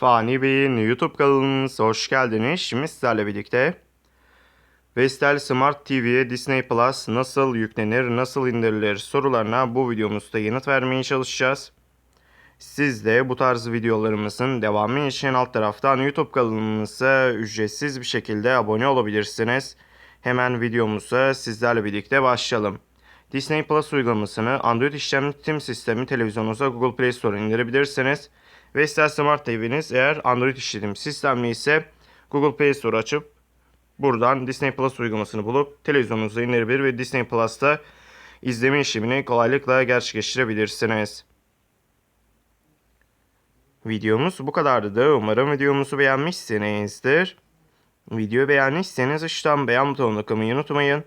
Fani Bey'in YouTube kanalınıza hoş geldiniz. Şimdi sizlerle birlikte Vestel Smart TV'ye Disney Plus nasıl yüklenir, nasıl indirilir sorularına bu videomuzda yanıt vermeye çalışacağız. Siz de bu tarz videolarımızın devamı için alt taraftan YouTube kanalımıza ücretsiz bir şekilde abone olabilirsiniz. Hemen videomuza sizlerle birlikte başlayalım. Disney Plus uygulamasını Android işletim sistemi televizyonunuza Google Play Store indirebilirsiniz. Vestel Smart TV'niz eğer Android işletim sistemli ise Google Play Store açıp buradan Disney Plus uygulamasını bulup televizyonunuza indirebilir ve Disney Plus'ta izleme işlemini kolaylıkla gerçekleştirebilirsiniz. Videomuz bu kadardı. Umarım videomuzu beğenmişsinizdir. Videoyu beğendiyseniz aşağıdan beğen butonuna tıklamayı unutmayın.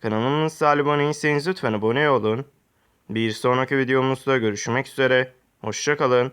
Kanalımıza abone değilseniz lütfen abone olun. Bir sonraki videomuzda görüşmek üzere. Hoşçakalın.